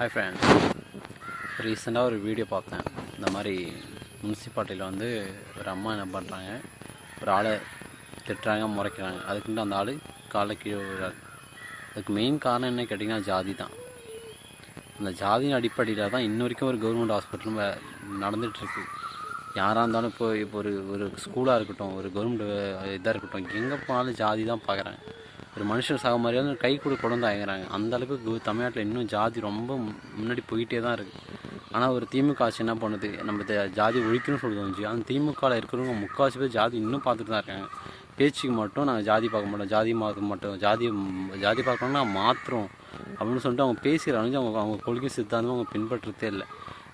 Hi friends ரீசெண்டாக ஒரு video பார்த்தேன். இந்த மாதிரி முனிசிபாலிட்டியில் வந்து ஒரு அம்மா என்ன பண்ணுறாங்க ஒரு ஆளை திட்டுறாங்க முறைக்கிறாங்க. அதுக்குன்ட்டு அந்த ஆள் காலை கீழே விழுறாரு. அதுக்கு மெயின் காரணம் என்ன கேட்டிங்கன்னா ஜாதி தான். அந்த ஜாதியின் அடிப்படையில் தான் இன்ன வரைக்கும் ஒரு கவர்மெண்ட் ஹாஸ்பிட்டலும் நடந்துகிட்ருக்கு யாராக இருந்தாலும் இப்போ இப்போ ஒரு ஒரு ஸ்கூலாக இருக்கட்டும் ஒரு கவர்மெண்ட் இதாக இருக்கட்டும் எங்கே போனாலும் ஜாதி தான் பார்க்குறாங்க ஒரு மனுஷன் சாக மாதிரியாவது கை கூட கொண்டு ஆகிறாங்க அந்தளவுக்கு கு- தமிழ்நாட்டில் இன்னும் ஜாதி ரொம்ப முன்னாடி போயிட்டே தான் இருக்குது ஆனால் ஒரு திமுக ஆட்சி என்ன பண்ணுது? நம்ம த- ஜாதி ஒழிக்கணும்னு சொல்லுது வந்துச்சு அந்த திமுகவில் இருக்கிறவங்க முக்கால்வாசி பேர் ஜாதி இன்னும் பார்த்துட்டு தான் இருக்காங்க. பேச்சுக்கு மட்டும் நாங்கள் ஜாதி பார்க்க மாட்டோம். ஜாதி பார்க்க மாட்டோம். ஜாதி ஜாதி பார்க்கணும்னா மாற்றுறோம் அப்படின்னு சொல்லிட்டு அவங்க பேசுகிறாங்க அவங்க அவங்க கொள்கை சித்தாந்தம் அவங்க பின்பற்றுறதே இல்லை.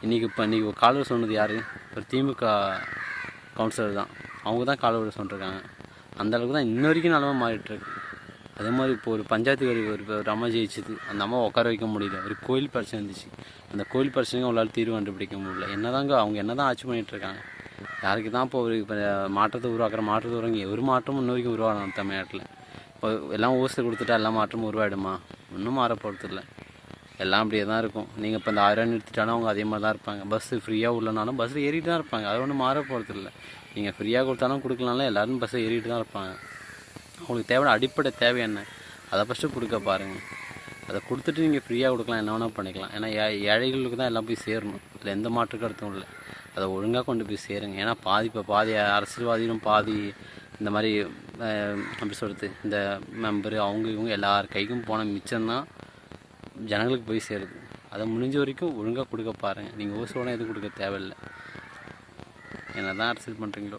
இன்றைக்கி இப்போ இன்றைக்கி காலர் சொன்னது யார்? ஒரு திமுக கவுன்சிலர் தான். அவங்க தான் காலர் சொல்லிருக்காங்க அந்த அளவுக்கு தான் இன்ன வரைக்கும் நிலமை மாறிட்டுருக்கு. அதே மாதிரி இப்போ ஒரு பஞ்சாயத்து ஒரு ஒரு அம்மா ஜெயிச்சது. அந்த அம்மா உட்கார வைக்க முடியல. ஒரு கோயில் பிரச்சனை இருந்துச்சு அந்த கோயில் பிரச்சனைக்கு அவங்களால தீர்வு கண்டுபிடிக்க முடியல. என்னதாங்க அவங்க என்னதான் ஆட்சி பண்ணிகிட்ருக்காங்க இருக்காங்க? யாருக்கு தான் இப்போ ஒரு இப்போ மாற்றத்தை உருவாக்குற மாற்றத்தை உருவாங்க ஒரு மாற்றமும் இன்ன வரைக்கும் உருவாகணும் தமிழ்நாட்டில். இப்போ எல்லாம் ஓசை கொடுத்துட்டா எல்லா மாற்றமும் உருவாயிடுமா? ஒன்றும் மாற போகிறது இல்லை எல்லாம் அப்படியே தான் இருக்கும். நீங்கள் இப்போ இந்த ஆயிரம் நிறுத்திட்டாலும் அவங்க அதே மாதிரி தான் இருப்பாங்க. பஸ்ஸு ஃப்ரீயாக உள்ளனாலும் பஸ்ஸில் ஏறிட்டு தான் இருப்பாங்க. அது ஒன்றும் மாற போகிறது இல்லை. நீங்கள் ஃப்ரீயாக கொடுத்தாலும் கொடுக்கலாம்ல. எல்லோரும் பஸ்ஸில் ஏறிட்டு தான் இருப்பாங்க. அவங்களுக்கு தேவையான அடிப்படை தேவை என்ன? அதை ஃபஸ்ட்டு கொடுக்க பாருங்கள் அதை கொடுத்துட்டு நீங்கள் ஃப்ரீயாக கொடுக்கலாம். என்ன வேணால் பண்ணிக்கலாம். ஏன்னா ஏ- ஏழைகளுக்கு தான் எல்லாம் போய் சேரணும். இல்லை எந்த மாற்று கருத்தும் இல்லை. அதை ஒழுங்காக கொண்டு போய் சேருங்க. ஏன்னா பாதி இப்போ பாதி அரசியல்வாதிகளும் பாதி இந்த மாதிரி அப்படி எப்படி சொல்கிறது இந்த மெம்பரு அவங்க இவங்க எல்லார் கைக்கும் போன மிச்சம்தான் ஜனங்களுக்கு போய் சேருது. அதை முடிஞ்ச வரைக்கும் ஒழுங்காக கொடுக்க பாருங்கள் நீங்கள் ஓசோட எதுவும் கொடுக்க தேவையில்லை. என்ன தான் அரசியல் பண்ணுறீங்களோ